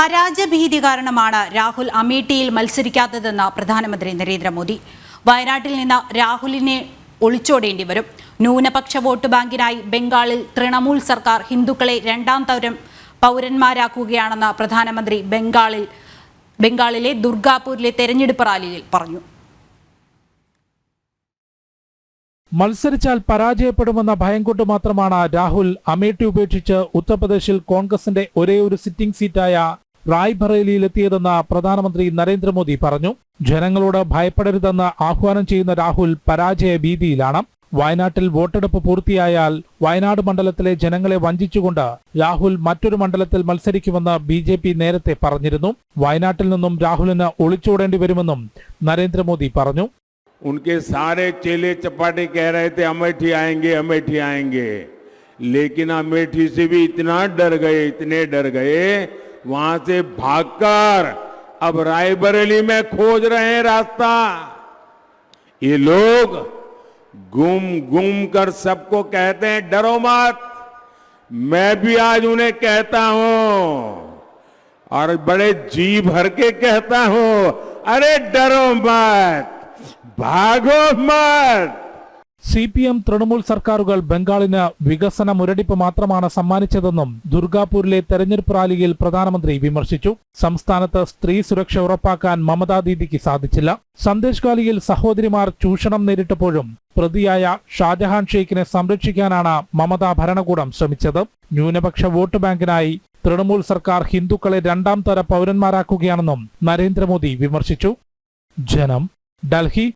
പരാജയഭീതി കാരണമാണ് രാഹുൽ അമേഠിയിൽ മത്സരിക്കാത്തതെന്ന് പ്രധാനമന്ത്രി നരേന്ദ്രമോദി. വയനാട്ടിൽ നിന്ന് രാഹുലിനെ ഒളിച്ചോടേണ്ടി വരും. ന്യൂനപക്ഷ വോട്ട് ബാങ്കിനായി ബംഗാളിൽ തൃണമൂൽ സർക്കാർ ഹിന്ദുക്കളെ രണ്ടാം തരം പൗരന്മാരാക്കുകയാണെന്ന് പ്രധാനമന്ത്രി ബംഗാളിൽ ബംഗാളിലെ ദുർഗാപൂരിലെ തെരഞ്ഞെടുപ്പ് റാലിയിൽ പറഞ്ഞു. മത്സരിച്ചാൽ പരാജയപ്പെടുമെന്ന ഭയം കൊണ്ട് മാത്രമാണ് രാഹുൽ അമേഠി ഉപേക്ഷിച്ച് ഉത്തർപ്രദേശിൽ കോൺഗ്രസിന്റെ ഒരേ ഒരു സിറ്റിംഗ് സീറ്റായ റായ്ബറേലിയിലെത്തിയതെന്ന് പ്രധാനമന്ത്രി നരേന്ദ്രമോദി പറഞ്ഞു ജനങ്ങളോട് ഭയപ്പെടരുതെന്ന് ആഹ്വാനം ചെയ്യുന്ന രാഹുൽ പരാജയ ഭീതിയിലാണ് വയനാട്ടിൽ വോട്ടെടുപ്പ് പൂർത്തിയായാൽ വയനാട് മണ്ഡലത്തിലെ ജനങ്ങളെ വഞ്ചിച്ചുകൊണ്ട് രാഹുൽ മറ്റൊരു മണ്ഡലത്തിൽ മത്സരിക്കുമെന്ന് ബി ജെ പി നേരത്തെ പറഞ്ഞിരുന്നു വയനാട്ടിൽ നിന്നും രാഹുലിന് ഒളിച്ചോടേണ്ടി വരുമെന്നും നരേന്ദ്രമോദി പറഞ്ഞു उनके सारे चेले चपाटे कह रहे थे अमेठी आएंगे अमेठी आएंगे लेकिन अमेठी से भी इतना डर गए इतने डर गए वहाँ से भागकर अब रायबरेली में खोज रहे हैं रास्ता। ये लोग गुम गुम कर सबको कहते हैं, डरो मत, मैं भी आज उन्हें कहता हूँ और बड़े जी भर के कहता हूँ, अरे डरो मत, भागो मत। സി പി എം തൃണമൂൽ സർക്കാരുകൾ ബംഗാളിന് വികസന മുരടിപ്പ് മാത്രമാണ് സമ്മാനിച്ചതെന്നും ദുർഗാപൂരിലെ തെരഞ്ഞെടുപ്പ് റാലിയിൽ പ്രധാനമന്ത്രി വിമർശിച്ചു. സംസ്ഥാനത്ത് സ്ത്രീ സുരക്ഷ ഉറപ്പാക്കാൻ മമതാ ദീദിക്ക് സാധിച്ചില്ല. സന്ദേശ് കാലിയിൽ സഹോദരിമാർ ചൂഷണം നേരിട്ടപ്പോഴും പ്രതിയായ ഷാജഹാൻ ഷെയ്ഖിനെ സംരക്ഷിക്കാനാണ് മമതാ ഭരണകൂടം ശ്രമിച്ചത്. ന്യൂനപക്ഷ വോട്ട് ബാങ്കിനായി തൃണമൂൽ സർക്കാർ ഹിന്ദുക്കളെ രണ്ടാം തര പൗരന്മാരാക്കുകയാണെന്നും നരേന്ദ്രമോദി വിമർശിച്ചു. ജനം ഡൽഹി